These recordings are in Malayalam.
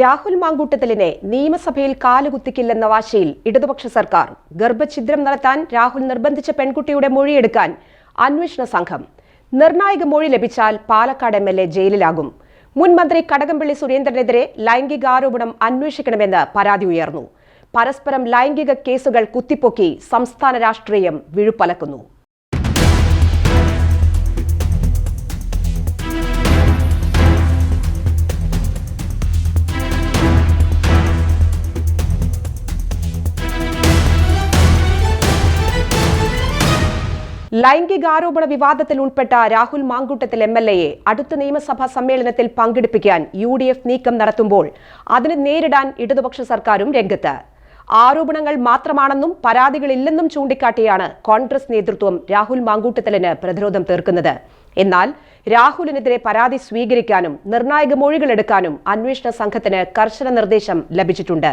രാഹുൽ മാങ്കൂട്ടത്തിലിനെ നിയമസഭയിൽ കാലുകുത്തിക്കില്ലെന്ന വാശിയിൽ ഇടതുപക്ഷ സർക്കാർ ഗർഭഛിദ്രം നടത്താൻ രാഹുൽ നിർബന്ധിച്ച പെൺകുട്ടിയുടെ മൊഴിയെടുക്കാൻ അന്വേഷണ സംഘം. നിർണായക മൊഴി ലഭിച്ചാൽ പാലക്കാട് എം എൽ എ ജയിലിലാകും. മുൻ മന്ത്രി കടകംപള്ളി സുരേന്ദ്രനെതിരെ ലൈംഗികാരോപണം അന്വേഷിക്കണമെന്ന് പരാതി ഉയർന്നു. പരസ്പരം ലൈംഗിക കേസുകൾ കുത്തിപ്പൊക്കി സംസ്ഥാന രാഷ്ട്രീയം വിഴുപ്പലക്കുന്നു. ലൈംഗികാരോപണ വിവാദത്തിൽ ഉൾപ്പെട്ട രാഹുൽ മാങ്കൂട്ടത്തിൽ എം എൽ എയെ അടുത്ത നിയമസഭാ സമ്മേളനത്തിൽ പങ്കെടുപ്പിക്കാൻ യു ഡി എഫ് നീക്കം നടത്തുമ്പോൾ അതിന് നേരിടാൻ ഇടതുപക്ഷ സർക്കാരും രംഗത്ത്. ആരോപണങ്ങൾ മാത്രമാണെന്നും പരാതികളില്ലെന്നും ചൂണ്ടിക്കാട്ടിയാണ് കോൺഗ്രസ് നേതൃത്വം രാഹുൽ മാങ്കൂട്ടത്തിലിന് പ്രതിരോധം തീർക്കുന്നത്. എന്നാൽ രാഹുലിനെതിരെ പരാതി സ്വീകരിക്കാനും നിർണായക മൊഴികളെടുക്കാനും അന്വേഷണ സംഘത്തിന് കർശന നിർദ്ദേശം ലഭിച്ചിട്ടുണ്ട്.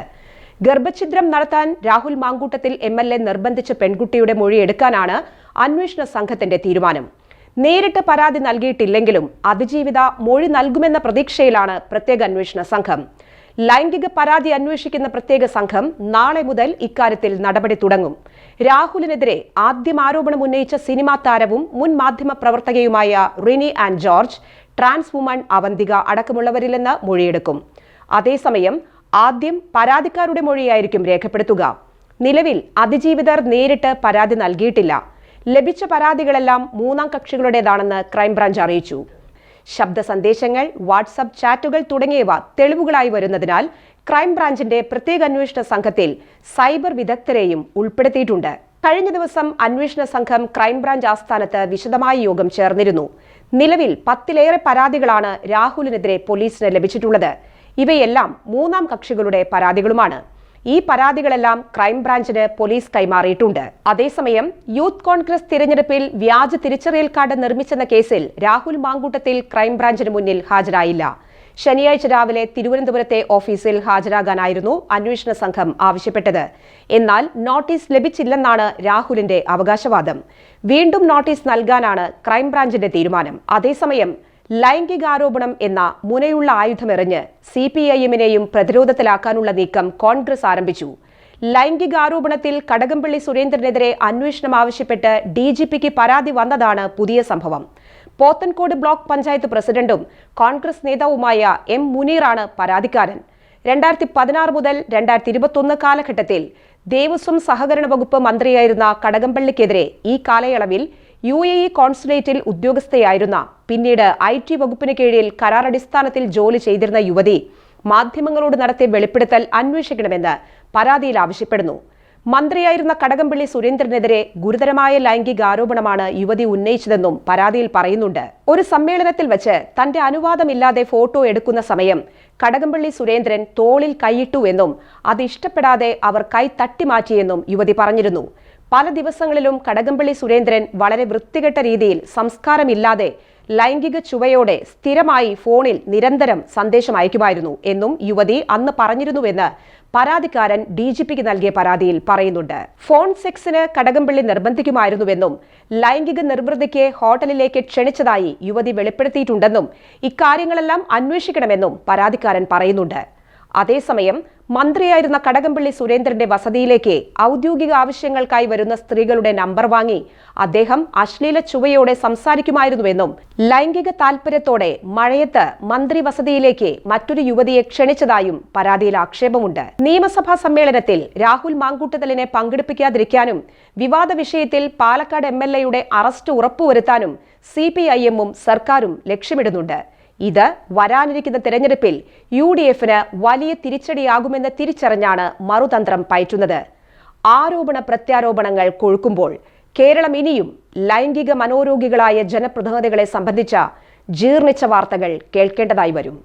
ഗർഭഛിദ്രം നടത്താൻ Rahul Mankootathil M L A നിർബന്ധിച്ച പെൺകുട്ടിയുടെ മൊഴി എടുക്കാനാണ് അന്വേഷണ സംഘത്തിന്റെ തീരുമാനം. നേരിട്ട് പരാതി നൽകിയിട്ടില്ലെങ്കിലും അതിജീവിത മൊഴി നൽകുമെന്ന പ്രതീക്ഷയിലാണ് പ്രത്യേക അന്വേഷണ സംഘം. ലൈംഗിക പരാതി അന്വേഷിക്കുന്ന പ്രത്യേക സംഘം നാളെ മുതൽ ഇക്കാര്യത്തിൽ നടപടി തുടങ്ങും. രാഹുലിനെതിരെ ആദ്യം ആരോപണം ഉന്നയിച്ച സിനിമാ താരവും മുൻ മാധ്യമ പ്രവർത്തകയുമായ റിനി ആൻഡ് ജോർജ് ട്രാൻസ് വുമൺ അവന്തിക അടക്കമുള്ളവരിൽ നിന്ന് മൊഴിയെടുക്കും. അതേസമയം ആദ്യം പരാതിക്കാരുടെ മൊഴിയായിരിക്കും രേഖപ്പെടുത്തുക. നിലവിൽ അതിജീവിതർ നേരിട്ട് പരാതി നൽകിയിട്ടില്ല. ലഭിച്ച പരാതികളെല്ലാം മൂന്നാം കക്ഷികളുടേതാണെന്ന് ക്രൈംബ്രാഞ്ച് അറിയിച്ചു. ശബ്ദ സന്ദേശങ്ങൾ വാട്സപ്പ് ചാറ്റുകൾ തുടങ്ങിയവ തെളിവുകളായി വരുന്നതിനാൽ ക്രൈംബ്രാഞ്ചിന്റെ പ്രത്യേക അന്വേഷണ സംഘത്തിൽ സൈബർ വിദഗ്ധരെയും ഉൾപ്പെടുത്തിയിട്ടുണ്ട്. കഴിഞ്ഞ ദിവസം അന്വേഷണ സംഘം ക്രൈംബ്രാഞ്ച് ആസ്ഥാനത്ത് വിശദമായ യോഗം ചേർന്നിരുന്നു. നിലവിൽ പത്തിലേറെ പരാതികളാണ് രാഹുലിനെതിരെ പോലീസിന് ലഭിച്ചിട്ടുള്ളത്. ഇവയെല്ലാം മൂന്നാം കക്ഷികളുടെ പരാതികളുമാണ്. ഈ പരാതികളെല്ലാം ക്രൈംബ്രാഞ്ചിന് പോലീസ് കൈമാറിയിട്ടുണ്ട്. അതേസമയം യൂത്ത് കോൺഗ്രസ് തിരഞ്ഞെടുപ്പിൽ വ്യാജ തിരിച്ചറിയൽ കാർഡ് നിർമ്മിച്ചെന്ന കേസിൽ രാഹുൽ മാങ്കൂട്ടത്തിൽ ക്രൈംബ്രാഞ്ചിന് മുന്നിൽ ഹാജരായില്ല. ശനിയാഴ്ച രാവിലെ തിരുവനന്തപുരത്തെ ഓഫീസിൽ ഹാജരാകാനായിരുന്നു അന്വേഷണ സംഘം ആവശ്യപ്പെട്ടത്. എന്നാൽ നോട്ടീസ് ലഭിച്ചില്ലെന്നാണ് രാഹുലിന്റെ അവകാശവാദം. വീണ്ടും നോട്ടീസ് നൽകാനാണ് ക്രൈംബ്രാഞ്ചിന്റെ തീരുമാനം. അതേസമയം ലൈംഗികാരോപണം എന്ന മുനയുള്ള ആയുധമെറിഞ്ഞ് സി പി ഐ എമ്മിനെയും പ്രതിരോധത്തിലാക്കാനുള്ള നീക്കം കോൺഗ്രസ് ആരംഭിച്ചു. ലൈംഗികാരോപണത്തിൽ കടകംപള്ളി സുരേന്ദ്രനെതിരെ അന്വേഷണം ആവശ്യപ്പെട്ട് ഡി ജി പിക്ക് പരാതി വന്നതാണ് പുതിയ സംഭവം. പോത്തൻകോട് ബ്ലോക്ക് പഞ്ചായത്ത് പ്രസിഡന്റും കോൺഗ്രസ് നേതാവുമായ എം മുനീറാണ് പരാതിക്കാരൻ. രണ്ടായിരത്തി പതിനാറ് മുതൽ രണ്ടായിരത്തി ഇരുപത്തൊന്ന് കാലഘട്ടത്തിൽ ദേവസ്വം സഹകരണ വകുപ്പ് മന്ത്രിയായിരുന്ന കടകംപള്ളിക്കെതിരെ ഈ കാലയളവിൽ യു എ ഇ കോൺസുലേറ്റിൽ ഉദ്യോഗസ്ഥയായിരുന്ന പിന്നീട് ഐ ടി വകുപ്പിന് കീഴിൽ കരാറടിസ്ഥാനത്തിൽ ജോലി ചെയ്തിരുന്ന യുവതി മാധ്യമങ്ങളോട് നടത്തിയ വെളിപ്പെടുത്തൽ അന്വേഷിക്കണമെന്ന് പരാതിയിൽ ആവശ്യപ്പെടുന്നു. മന്ത്രിയായിരുന്ന കടകംപള്ളി സുരേന്ദ്രനെതിരെ ഗുരുതരമായ ലൈംഗിക ആരോപണമാണ് യുവതി ഉന്നയിച്ചതെന്നും പരാതിയിൽ പറയുന്നുണ്ട്. ഒരു സമ്മേളനത്തിൽ വച്ച് തന്റെ അനുവാദമില്ലാതെ ഫോട്ടോ എടുക്കുന്ന സമയം കടകംപള്ളി സുരേന്ദ്രൻ തോളിൽ കൈയിട്ടു എന്നും അത് ഇഷ്ടപ്പെടാതെ അവർ കൈ തട്ടിമാറ്റിയെന്നും യുവതി പറഞ്ഞിരുന്നു. പല ദിവസങ്ങളിലും കടകംപള്ളി സുരേന്ദ്രൻ വളരെ വൃത്തികെട്ട രീതിയിൽ സംസ്കാരമില്ലാതെ ലൈംഗിക ചുവയോടെ സ്ഥിരമായി ഫോണിൽ നിരന്തരം സന്ദേശം അയക്കുമായിരുന്നു എന്നും യുവതി അന്ന് പറഞ്ഞിരുന്നുവെന്ന് പരാതിക്കാരൻ ഡി ജി പിക്ക് നൽകിയ പരാതിയിൽ പറയുന്നുണ്ട്. ഫോൺ സെക്സിന് കടകംപള്ളി നിർബന്ധിക്കുമായിരുന്നുവെന്നും ലൈംഗിക നിർവൃതിക്ക് ഹോട്ടലിലേക്ക് ക്ഷണിച്ചതായി യുവതി വെളിപ്പെടുത്തിയിട്ടുണ്ടെന്നും ഇക്കാര്യങ്ങളെല്ലാം അന്വേഷിക്കണമെന്നും പരാതിക്കാരൻ പറയുന്നുണ്ട്. അതേസമയം മന്ത്രിയായിരുന്ന കടകംപള്ളി സുരേന്ദ്രന്റെ വസതിയിലേക്ക് ഔദ്യോഗിക ആവശ്യങ്ങൾക്കായി വരുന്ന സ്ത്രീകളുടെ നമ്പർ വാങ്ങി അദ്ദേഹം അശ്ലീല ചുവയോടെ സംസാരിക്കുമായിരുന്നുവെന്നും ലൈംഗിക താൽപര്യത്തോടെ മഴയത്ത് മന്ത്രി വസതിയിലേക്ക് മറ്റൊരു യുവതിയെ ക്ഷണിച്ചതായും പരാതിയിൽ ആക്ഷേപമുണ്ട്. നിയമസഭാ സമ്മേളനത്തിൽ രാഹുൽ മാങ്കൂട്ടത്തലിനെ പങ്കെടുപ്പിക്കാതിരിക്കാനും വിവാദ വിഷയത്തിൽ പാലക്കാട് എം അറസ്റ്റ് ഉറപ്പുവരുത്താനും സി പി സർക്കാരും ലക്ഷ്യമിടുന്നുണ്ട്. ഇത് വരാനിരിക്കുന്ന തെരഞ്ഞെടുപ്പിൽ യു ഡി എഫിന് വലിയ തിരിച്ചടിയാകുമെന്ന് തിരിച്ചറിഞ്ഞാണ് മറുതന്ത്രം പയറ്റുന്നത്. ആരോപണ പ്രത്യാരോപണങ്ങൾ കൊഴുക്കുമ്പോൾ കേരളം ഇനിയും ലൈംഗിക മനോരോഗികളായ ജനപ്രതിനിധികളെ സംബന്ധിച്ച ജീർണിച്ച വാർത്തകൾ കേൾക്കേണ്ടതായി വരും.